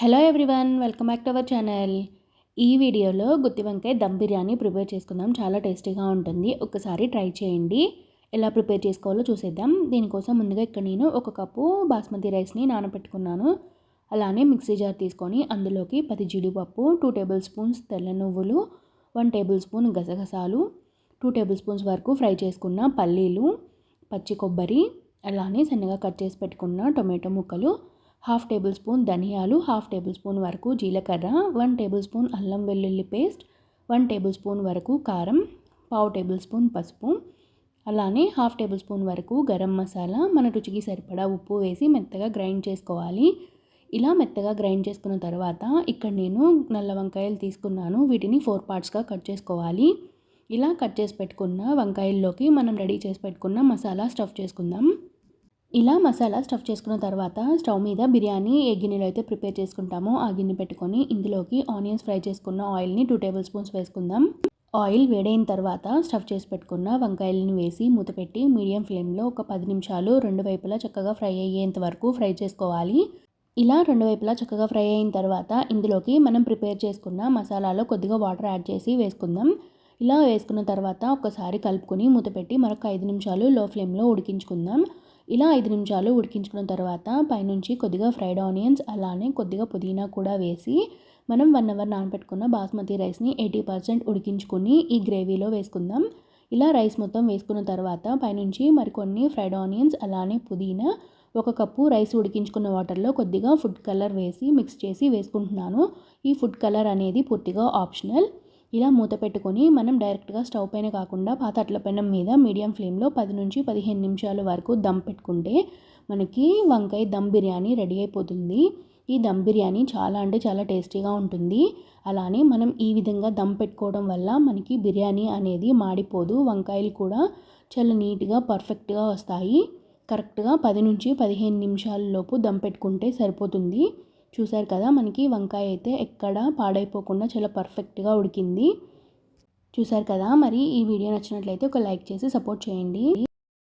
Hello everyone welcome back to our channel ఈ వీడియోలో గుత్తి వంకాయ దమ్ బిర్యానీ ప్రిపేర్ చేసుకుందాం. చాలా టేస్టీగా ఉంటుంది. ఒకసారి ట్రై చేయండి. ఎలా ప్రిపేర్ చేసుకోవాలో చూసేద్దాం. దీనికోసం ముందుగా ఇక్కడ నేను ఒక కప్పు బాస్మతి రైస్ని నానబెట్టుకున్నాను. అలానే మిక్సీ జార్ తీసుకొని అందులోకి పది జీడిపప్పు టూ టేబుల్ స్పూన్స్ తెల్ల నువ్వులు వన్ టేబుల్ స్పూన్ గసగసాలు టూ టేబుల్ స్పూన్స్ వరకు ఫ్రై చేసుకున్న పల్లీలు పచ్చి కొబ్బరి అలానే సన్నగా కట్ చేసి పెట్టుకున్న టొమాటో ముక్కలు హాఫ్ టేబుల్ స్పూన్ ధనియాలు హాఫ్ టేబుల్ స్పూన్ వరకు జీలకర్ర వన్ టేబుల్ స్పూన్ అల్లం వెల్లుల్లి పేస్ట్ వన్ టేబుల్ స్పూన్ వరకు కారం పావు టేబుల్ స్పూన్ పసుపు. అలానే హాఫ్ టేబుల్ స్పూన్ వరకు గరం మసాలా మన రుచికి సరిపడా ఉప్పు వేసి మెత్తగా గ్రైండ్ చేసుకోవాలి. ఇలా మెత్తగా గ్రైండ్ చేసుకున్న తర్వాత ఇక్కడ నేను నల్ల వంకాయలు తీసుకున్నాను. వీటిని ఫోర్ పార్ట్స్గా కట్ చేసుకోవాలి. ఇలా కట్ చేసి పెట్టుకున్న వంకాయల్లోకి మనం రెడీ చేసి పెట్టుకున్న మసాలా స్టఫ్ చేసుకుందాం. ఇలా మసాలా స్టఫ్ చేసుకున్న తర్వాత స్టవ్ మీద బిర్యానీ ఏ గిన్నెలో అయితే ప్రిపేర్ చేసుకుంటామో. ఆ గిన్నె పెట్టుకొని ఇందులోకి ఆనియన్స్ ఫ్రై చేసుకున్న ఆయిల్ని టూ టేబుల్ స్పూన్స్ వేసుకుందాం. ఆయిల్ వేడైన తర్వాత స్టఫ్ చేసి పెట్టుకున్న వంకాయలను వేసి మూత పెట్టి మీడియం ఫ్లేమ్లో ఒక పది నిమిషాలు రెండు వైపులా చక్కగా ఫ్రై అయ్యేంత వరకు ఫ్రై చేసుకోవాలి. ఇలా రెండు వైపులా చక్కగా ఫ్రై అయిన తర్వాత ఇందులోకి మనం ప్రిపేర్ చేసుకున్న మసాలాలో కొద్దిగా వాటర్ యాడ్ చేసి వేసుకుందాం. ఇలా వేసుకున్న తర్వాత ఒకసారి కలుపుకొని మూత పెట్టి మరొక ఐదు నిమిషాలు లో ఫ్లేమ్లో ఉడికించుకుందాం. ఇలా ఐదు నిమిషాలు ఉడికించుకున్న తర్వాత పైనుంచి కొద్దిగా ఫ్రైడ్ ఆనియన్స్ అలానే కొద్దిగా పుదీనా కూడా వేసి మనం వన్ అవర్ నానబెట్టుకున్న బాస్మతి రైస్ని ఎయిటీ పర్సెంట్ ఉడికించుకొని ఈ గ్రేవీలో వేసుకుందాం. ఇలా రైస్ మొత్తం వేసుకున్న తర్వాత పైనుంచి మరికొన్ని ఫ్రైడ్ ఆనియన్స్ అలానే పుదీనా ఒక కప్పు రైస్ ఉడికించుకున్న వాటర్లో కొద్దిగా ఫుడ్ కలర్ వేసి మిక్స్ చేసి వేసుకుంటున్నాను. ఈ ఫుడ్ కలర్ అనేది పూర్తిగా ఆప్షనల్. ఇలా మూత పెట్టుకొని మనం డైరెక్ట్గా స్టవ్ పైన కాకుండా పాత అట్ల పెనం మీద మీడియం ఫ్లేమ్లో పది నుంచి పదిహేను నిమిషాల వరకు దమ్ పెట్టుకుంటే మనకి వంకాయ దమ్ బిర్యానీ రెడీ అయిపోతుంది. ఈ దమ్ బిర్యానీ చాలా అంటే చాలా టేస్టీగా ఉంటుంది. అలానే మనం ఈ విధంగా దమ్ పెట్టుకోవడం వల్ల మనకి బిర్యానీ అనేది మాడిపోదు. వంకాయలు కూడా చాలా నీట్గా పర్ఫెక్ట్గా వస్తాయి. కరెక్ట్గా పది నుంచి పదిహేను నిమిషాల లోపు దమ్ పెట్టుకుంటే సరిపోతుంది. చూసారు కదా మనకి వంకాయ అయితే ఎక్కడ పాడైపోకుండా చాలా పర్ఫెక్ట్గా ఉడికింది. చూసారు కదా మరి ఈ వీడియో నచ్చినట్లయితే ఒక లైక్ చేసి సపోర్ట్ చేయండి.